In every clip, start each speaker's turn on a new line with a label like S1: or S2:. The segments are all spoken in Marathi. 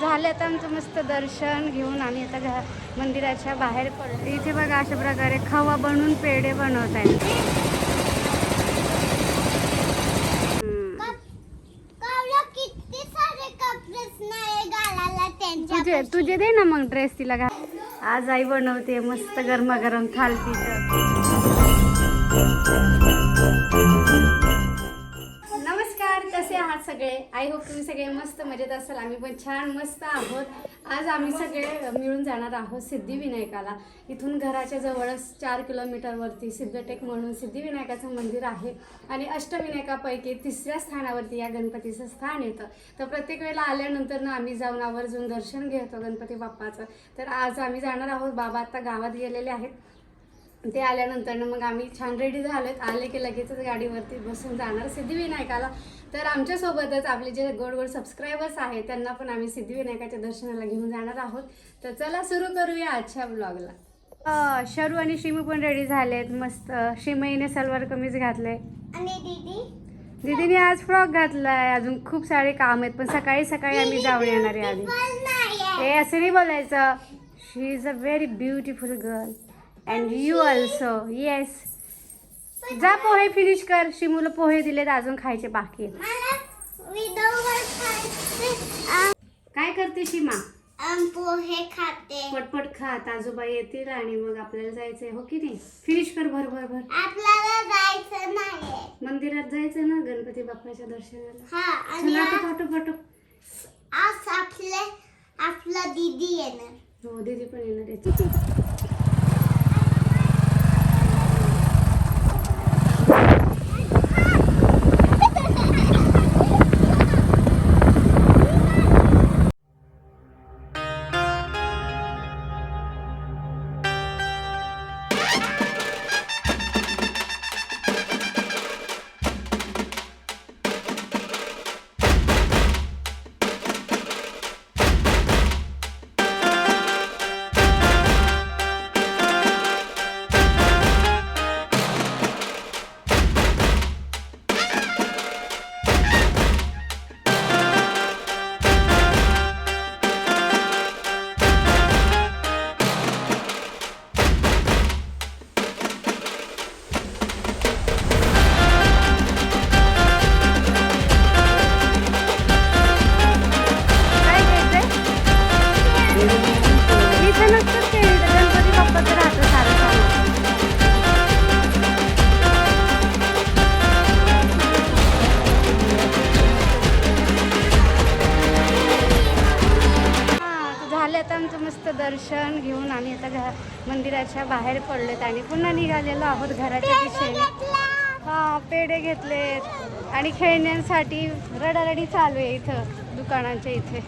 S1: झालं आता आमचं मस्त दर्शन घेऊन आम्ही आता घ मंदिराच्या बाहेर पडलो. इथे बघा अशा प्रकारे खवा बनवून पेढे बनवत आहेत. तुझे तुझे दे ना मग ड्रेस तिला घाल. आज आई बनवते मस्त गरमागरम थाल तिचं आहात सगळे आय होप तुम्ही सगळे मस्त मजेत असाल. आम्ही पण छान मस्त आहोत. आज आम्ही सगळे मिळून जाणार आहोत सिद्धिविनायकाला. इथून घराच्या जवळच चार किलोमीटरवरती सिद्धटेक म्हणून सिद्धिविनायकाचं मंदिर आहे. आणि अष्टविनायकापैकी तिसऱ्या स्थानावरती या गणपतीचं स्थान येतं. तर प्रत्येक वेळेला आल्यानंतर ना आम्ही जाऊन आवर्जून दर्शन घेतो गणपती बाप्पाचं. तर आज आम्ही जाणार आहोत. बाबा आता गावात गेलेले आहेत. ते आल्यानंतर ना मग आम्ही छान रेडी झालोत. आले की लगेचच गाडीवरती बसून जाणार सिद्धिविनायकाला. तर आमच्यासोबतच आपले जे गोड गोड सबस्क्रायबर्स आहेत त्यांना पण आम्ही सिद्धिविनायकाच्या दर्शनाला घेऊन जाणार आहोत. तर चला सुरू करूया आजच्या ब्लॉगला शरू आणि शिमू पण रेडी झालेत. मस्त. शिमईने सलवार कमीज घातले.
S2: आणि दीदी?
S1: दीदीने आज फ्रॉक घातलाय. अजून खूप सारे काम आहेत पण सकाळी सकाळी आम्ही जाऊन येणार आहे आधी. हे असं नाही बोलायचं. She is a very beautiful girl and you also yes जा पोहे फिनिश कर. शिमूला पोहे दिलेत अजून खायचे बाकी काय करते शिमा?
S2: पोहे खाते.
S1: पटपट खात. आजोबा येतील आणि मग आपल्याला जायचंय हो की नाही? फिनिश कर भर भर भर.
S2: आपल्याला जायचं नाही
S1: मंदिरात जायचं ना गणपती बाप्पाच्या दर्शनाला?
S2: हा आणि
S1: चला
S2: आज
S1: आता पाठव पाठव.
S2: आज आपले आपला दीदी येणार.
S1: हो दीदी पण येणार आहे. मंदिराच्या बाहेर पडलोत आणि पुन्हा निघालेलो आहोत घराच्या दिशेने. हा पेढे घेतलेत. आणि खेळण्यांसाठी रडारडी चालू आहे इथं दुकानांच्या इथे.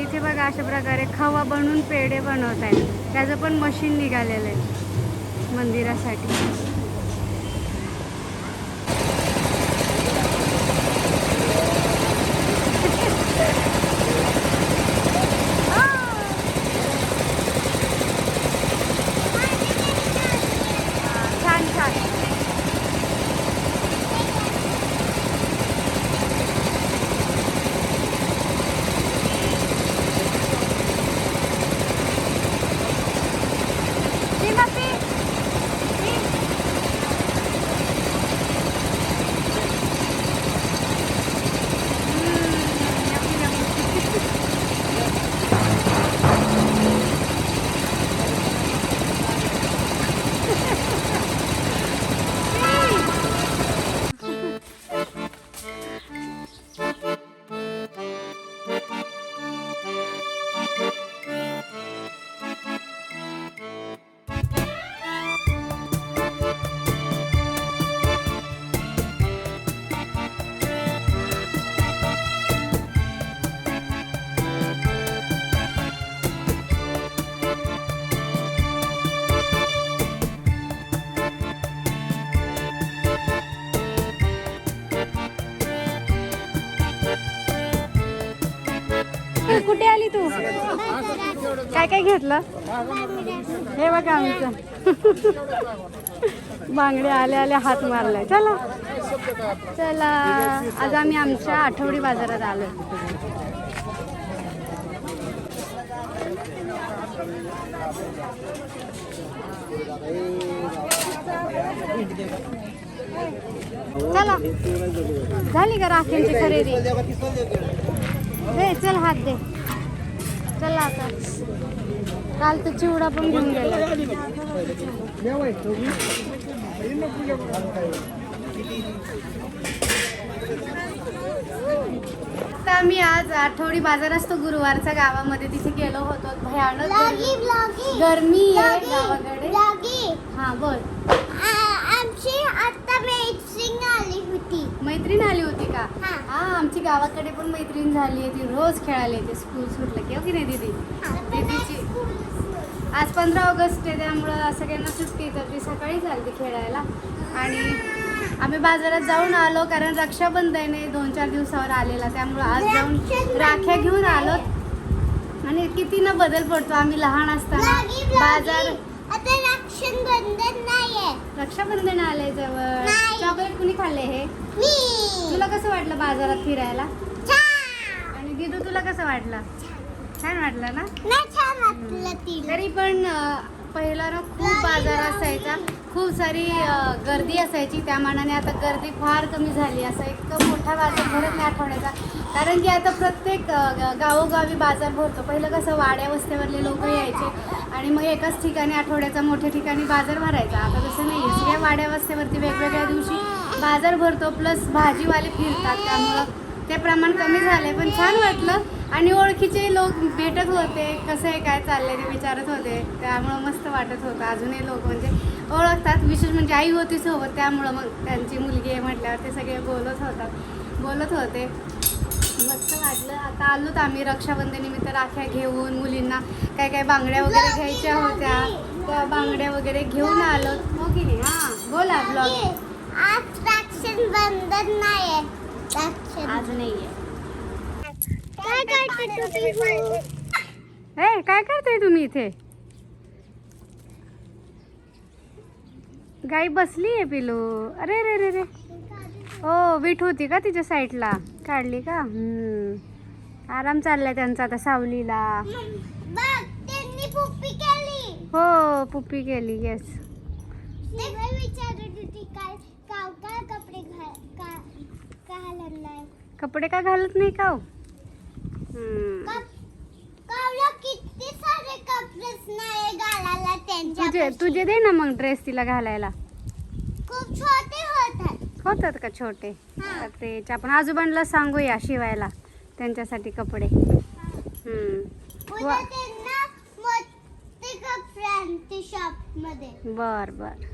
S1: इथे बघा अशा प्रकारे खवा बनवून पेढे बनवत आहेत त्याचं पण मशीन निघालेलं आहे मंदिरासाठी. कुठे आली तू? काय काय घेतलं? हे बघा आमचं. बांगडे आले आले हात मारलाय. चला. चला. आज आम्ही आमच्या आठवडी बाजारात आलो. चला. झाली का राखींची खरेदी? दे चल हात दे. चला आता. काल तर चिवडा पण घेऊन गेला. तर आम्ही आज आठवडी बाजार असतो गुरुवारचा गावामध्ये. तिथे गेलो होतो. भयानक गर्मी- आहे गावाकडे. हा बोल.
S2: आमची आता मैत्रीण आली होती.
S1: मैत्रीण आली होती का?
S2: हा.
S1: आमची गावाकडे पण मैत्रीण झाली आहे ती रोज खेळायला येते स्कूल सुटलं की. हो की नाही दीदी? दीदीची. आज पंधरा ऑगस्ट आहे त्यामुळं सगळ्यांना सुट्टी तर ती सकाळीच आली ती खेळायला. आणि आम्ही बाजारात जाऊन आलो कारण रक्षाबंधन आहे दोन चार दिवसावर आलेला त्यामुळं आज जाऊन राख्या घेऊन आलो. आणि किती ना बदल पडतो आम्ही लहान असताना बाजार
S2: ब्लॉगी आता रक्षण बंधन नाहीये.
S1: रक्षाबंधन आलंय जवळ. चॉकलेट कुणी खाल्ले हे?
S2: मी.
S1: तुला कसं वाटलं बाजारात फिरायला? आणि दिदू तुला कसं वाटलं? छान. वाटलं ना?
S2: छान वाटलं
S1: तरी पण पहिला ना खूप बाजार असायचा. खूप सारी गर्दी असायची त्या मानाने. आता गर्दी फार कमी झाली. असं इतकं मोठा बाजार भरत नाही आठवड्याचा. कारण की आता प्रत्येक गावोगावी बाजार भरतो. पहिलं कसं वाड्या वस्त्यावरले लोक यायचे. आणि मग एकाच ठिकाणी आठवड्याचा मोठ्या ठिकाणी बाजार भरायचा. आता तसं नाही आहे सगळ्या वाड्या वस्त्यावरती वेगवेगळ्या दिवशी बाजार भरतो प्लस भाजीवाले फिरतात त्यामुळं ते प्रमाण कमी झाले पण छान वाटलं. आणि ओळखीचे लोक भेटत होते. कसं आहे काय चाललंय ते विचारत होते. त्यामुळं मस्त वाटत होतं. अजूनही लोक म्हणजे ओळखतात. विशेष म्हणजे आई होती सोबत. त्यामुळं मग त्यांची मुलगी आहे म्हटल्यावर ते सगळे बोलत होतात. बोलत होते. मस्त वाटलं. आता आलोत आम्ही रक्षाबंधनिमित्त राख्या घेऊन. मुलींना काय काय बांगड्या वगैरे घ्यायच्या होत्या. त्या बांगड्या वगैरे घेऊन आलो हो की नाही? हां. बोला ब्लॉग
S2: आज रक्षण बंधन नाहीये रक्षण
S1: आज नाही आहे.
S2: काय करते
S1: काय करताय तुम्ही इथे? गाई बसली आहे पिलू. अरे रे रे रे ओ वीट होती का तिच्या साईडला? काढली का? हम्म. आराम चाललाय त्यांचा आता सावलीला.
S2: बघ त्यांनी पुप्पी केली.
S1: हो पुप्पी केली येस
S2: ते काय विचारत होती काय काव काय कपडे घाल का घालत नाही
S1: कपडे का घालत नाही का हो? हम्म.
S2: कप- कावला किती सारे कपडेच नाही घालायला त्यांच्या
S1: तुझे तुझे दे ना मग ड्रेस तिला घालायला
S2: खूप छोटे होतात
S1: होतात का छोटे. तर ते आपण आजोबांना सांगूया शिवायला त्यांच्यासाठी कपडे हम्म.
S2: उद्या
S1: वा.
S2: त्यांना मोठे कपडे आणते शॉपमध्ये
S1: बर बर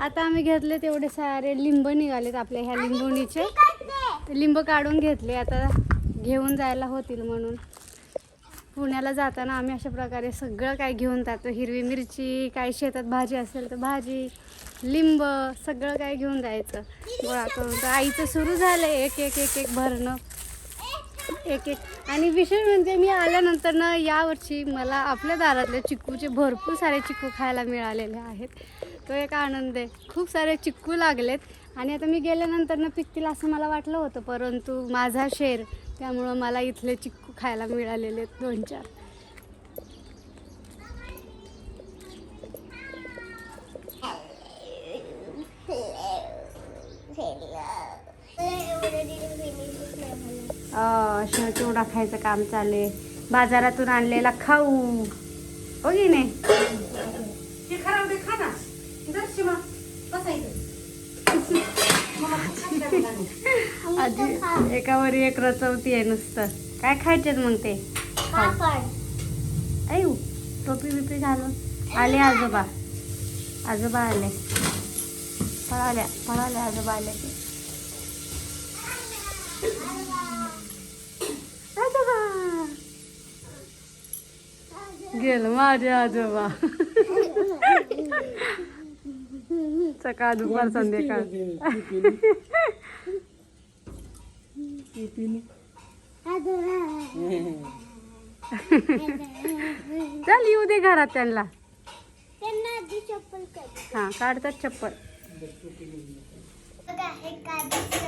S1: आता आम्ही घेतले तेवढे सारे लिंब निघालेत आपल्या ह्या लिंबोणीचे. लिंब काढून घेतले आता घेऊन जायला होतील म्हणून. पुण्याला जाताना आम्ही अशा प्रकारे सगळं काय घेऊन जातो. हिरवी मिरची काय शेतात भाजी असेल तर भाजी लिंब सगळं काय घेऊन जायचं. गोळा करून. तर आईचं सुरू झालं एक एक एक एक भरणं. एक एक. आणि विशेष म्हणजे मी आल्यानंतर ना यावर्षी मला आपल्या दारातले चिक्कूचे भरपूर सारे चिक्कू खायला मिळालेले आहेत. तो एक आनंद आहे. खूप सारे चिक्कू लागलेत. आणि आता मी गेल्यानंतर ना पिकतील असं मला वाटलं होतं. परंतु माझा शेर त्यामुळं मला इथले चिक्कू खायला मिळालेले आहेत दोन चार. चिवडा खायचं काम चालू आहे. बाजारातून आणलेला खाऊ. हो की नाही? आधी एकावर एक रचवती आहे नुसतं. काय खायचे मग ते?
S2: पापड.
S1: ऐऊ टोपी बिपी घालून. आले आजोबा. आजोबा आले. पळाल्या पळाल्या आजोबा आले. ते गेलं माझे आजोबा. सकाळ दुपार संध्याकाळ. चल येऊ दे घरात त्यांना. हां काढतात चप्पल.
S2: बघा हे काढायचं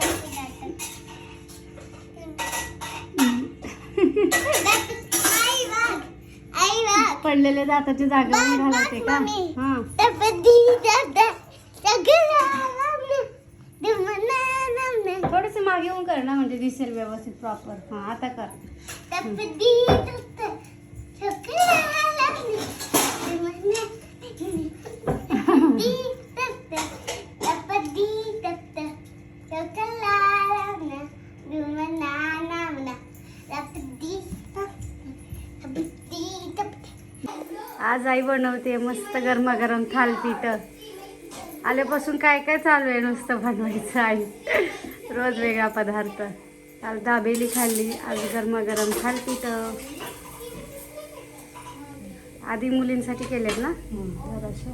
S2: आई बघ आई बघ
S1: पडलेल्या दाताची जागा पण घालायचे का. हां. थोडस मागे येऊन कर ना म्हणजे दिसेल व्यवस्थित प्रॉपर हां आता कर. आज आई बनवते मस्त गरमागरम थालपीठ. आल्यापासून काय काय चालू आहे नुसतं बनवायचं आई रोज वेगळा पदार्थ. काल दाबेली खाल्ली आज गरमागरम थालपीठ. आधी मुलींसाठी केलेत ना? जराशे